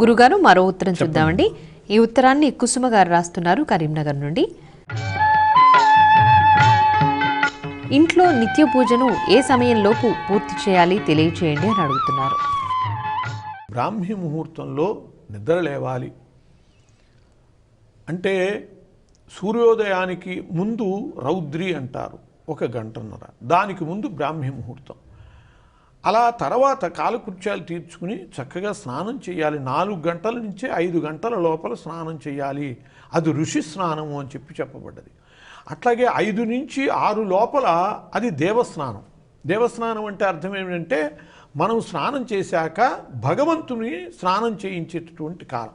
గురుగారు మరో ఉత్తరం చూద్దామండి. ఈ ఉత్తరాన్ని కుసుమ గారు రాస్తున్నారు కరీంనగర్ నుండి. ఇంట్లో నిత్య పూజను ఏ సమయంలోపు పూర్తి చేయాలి తెలియచేయండి అని అడుగుతున్నారు. బ్రాహ్మీ ముహూర్తంలో నిద్ర లేవాలి. అంటే సూర్యోదయానికి ముందు రౌద్రి అంటారు ఒక గంటన్నర. దానికి ముందు బ్రాహ్మీ ముహూర్తం. అలా తర్వాత కాలకృత్యాలు తీర్చుకుని చక్కగా స్నానం చేయాలి. నాలుగు గంటల నుంచి ఐదు గంటల లోపల స్నానం చేయాలి. అది ఋషి స్నానము అని చెప్పి చెప్పబడ్డది. అట్లాగే ఐదు నుంచి ఆరు లోపల అది దేవస్నానం. దేవస్నానం అంటే అర్థం ఏమిటంటే మనం స్నానం చేశాక భగవంతుని స్నానం చేయించేటటువంటి కాలం.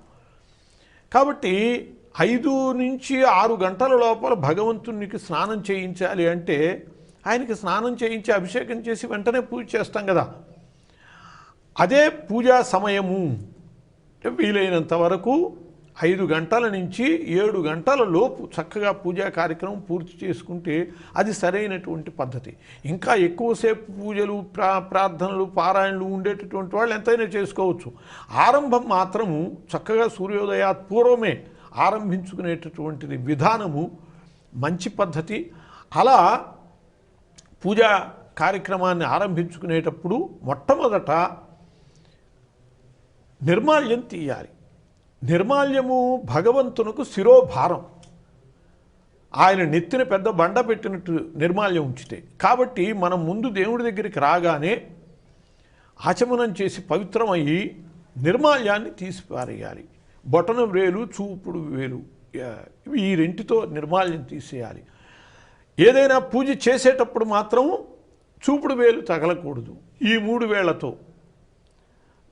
కాబట్టి ఐదు నుంచి ఆరు గంటల లోపల భగవంతునికి స్నానం చేయించాలి అంటే ఆయనకి స్నానం చేయించి అభిషేకం చేసి వెంటనే పూజ చేస్తాం కదా. అదే పూజా సమయము. వీలైనంత వరకు ఐదు గంటల నుంచి ఏడు గంటల లోపు చక్కగా పూజా కార్యక్రమం పూర్తి చేసుకుంటే అది సరైనటువంటి పద్ధతి. ఇంకా ఎక్కువసేపు పూజలు ప్రా ప్రార్థనలు పారాయణలు ఉండేటటువంటి వాళ్ళు ఎంతైనా చేసుకోవచ్చు. ఆరంభం మాత్రము చక్కగా సూర్యోదయా పూర్వమే ఆరంభించుకునేటటువంటిది విధానము మంచి పద్ధతి. అలా పూజా కార్యక్రమాన్ని ఆరంభించుకునేటప్పుడు మొట్టమొదట నిర్మాల్యం తీయాలి. నిర్మాల్యము భగవంతునకు శిరోభారం. ఆయన నెత్తిన పెద్ద బండ పెట్టినట్టు నిర్మాల్యం ఉంచితే. కాబట్టి మనం ముందు దేవుడి దగ్గరికి రాగానే ఆచమనం చేసి పవిత్రమయ్యి నిర్మాల్యాన్ని తీసిపారేయాలి. బొటను బొటన వేలు చూపుడు వేలు ఈ రెంటితో నిర్మాల్యం తీసేయాలి. ఏదైనా పూజ చేసేటప్పుడు మాత్రం చూపుడు వేలు తగలకూడదు. ఈ మూడు వేళ్ళతో.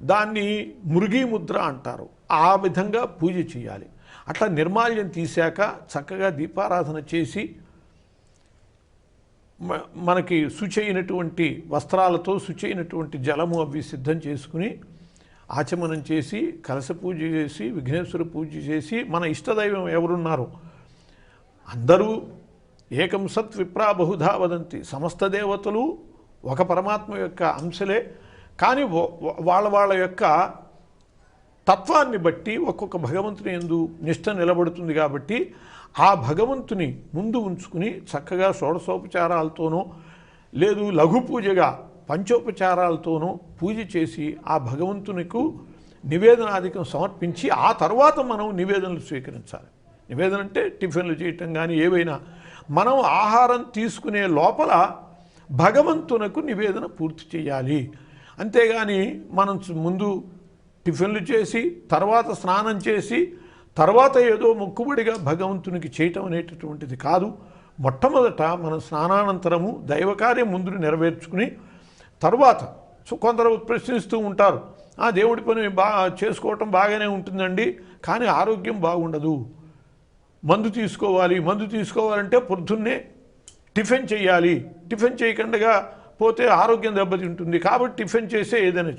దాన్ని మృగీ ముద్ర అంటారు. ఆ విధంగా పూజ చేయాలి. అట్లా నిర్మాల్యం తీశాక చక్కగా దీపారాధన చేసి మ- మనకి శుచైనటువంటి వస్త్రాలతో శుచైనటువంటి జలము అవి సిద్ధం చేసుకుని ఆచమనం చేసి కలశ పూజ చేసి విఘ్నేశ్వర పూజ చేసి మన ఇష్టదైవం ఎవరున్నారో అందరూ ఏకం సత్ విప్రా బహుధా వదంతి. సమస్త దేవతలు ఒక పరమాత్మ యొక్క అంశలే. కానీ వాళ్ళ వాళ్ళ యొక్క తత్వాన్ని బట్టి ఒక్కొక్క భగవంతుని ఎందు నిష్ట నిలబడుతుంది కాబట్టి ఆ భగవంతుని ముందు ఉంచుకుని చక్కగా షోడశోపచారాలతోనో లేదు లఘు పూజగా పంచోపచారాలతోనో పూజ చేసి ఆ భగవంతునికు నివేదనాధికం సమర్పించి ఆ తర్వాత మనం నివేదనలు స్వీకరించాలి. నివేదన అంటే టిఫిన్లు చేయటం కానీ ఏవైనా మనం ఆహారం తీసుకునే లోపల భగవంతునకు నివేదన పూర్తి చేయాలి. అంతేగాని మనం ముందు టిఫిన్లు చేసి తర్వాత స్నానం చేసి తర్వాత ఏదో మొక్కుబడిగా భగవంతునికి చేయటం అనేటటువంటిది కాదు. మొట్టమొదట మనం స్నానానంతరము దైవకార్యం ముందు నెరవేర్చుకుని తర్వాత సో కొందరు ప్రశ్నిస్తూ ఉంటారు ఆ దేవుడి పని బా చేసుకోవటం బాగానే ఉంటుందండి కానీ ఆరోగ్యం బాగుండదు. మందు తీసుకోవాలి మందు తీసుకోవాలంటే పొద్దున్నే టిఫిన్ చేయాలి. టిఫిన్ చేయకుండా పోతే ఆరోగ్యం దెబ్బతింటుంది. కాబట్టి టిఫిన్ చేసే ఏదైనా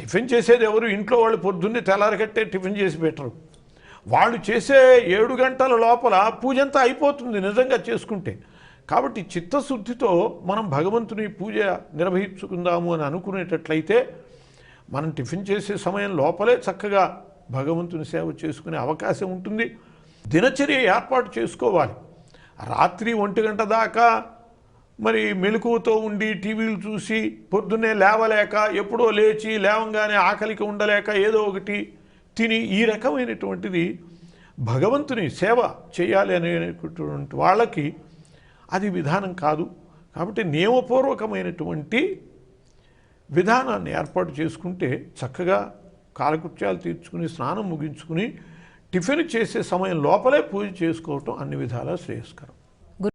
టిఫిన్ చేసేది ఎవరు? ఇంట్లో వాళ్ళు పొద్దున్నే తెల్లారకట్టే టిఫిన్ చేసి పెట్టరు. వాళ్ళు చేసే ఏడు గంటల లోపల పూజంతా అయిపోతుంది నిజంగా చేసుకుంటే. కాబట్టి చిత్తశుద్ధితో మనం భగవంతుని పూజ నిర్వహించుకుందాము అని అనుకునేటట్లయితే మనం టిఫిన్ చేసే సమయం లోపలే చక్కగా భగవంతుని సేవ చేసుకునే అవకాశం ఉంటుంది. దినచర్య ఏర్పాటు చేసుకోవాలి. రాత్రి ఒంటి గంట దాకా మరి మెలకువతో ఉండి టీవీలు చూసి పొద్దున్నే లేవలేక ఎప్పుడో లేచి లేవంగానే ఆకలికి ఉండలేక ఏదో ఒకటి తిని ఈ రకమైనటువంటిది భగవంతుని సేవ చేయాలి అనేటువంటి వాళ్ళకి అది విధానం కాదు. కాబట్టి నియమపూర్వకమైనటువంటి విధానాన్ని ఏర్పాటు చేసుకుంటే చక్కగా కాలకృత్యాలు తీర్చుకుని స్నానం ముగించుకుని టిఫిన్ చేసే సమయం లోపలే పూజ చేసుకోవటం అన్ని విధాలా శ్రేయస్కరం.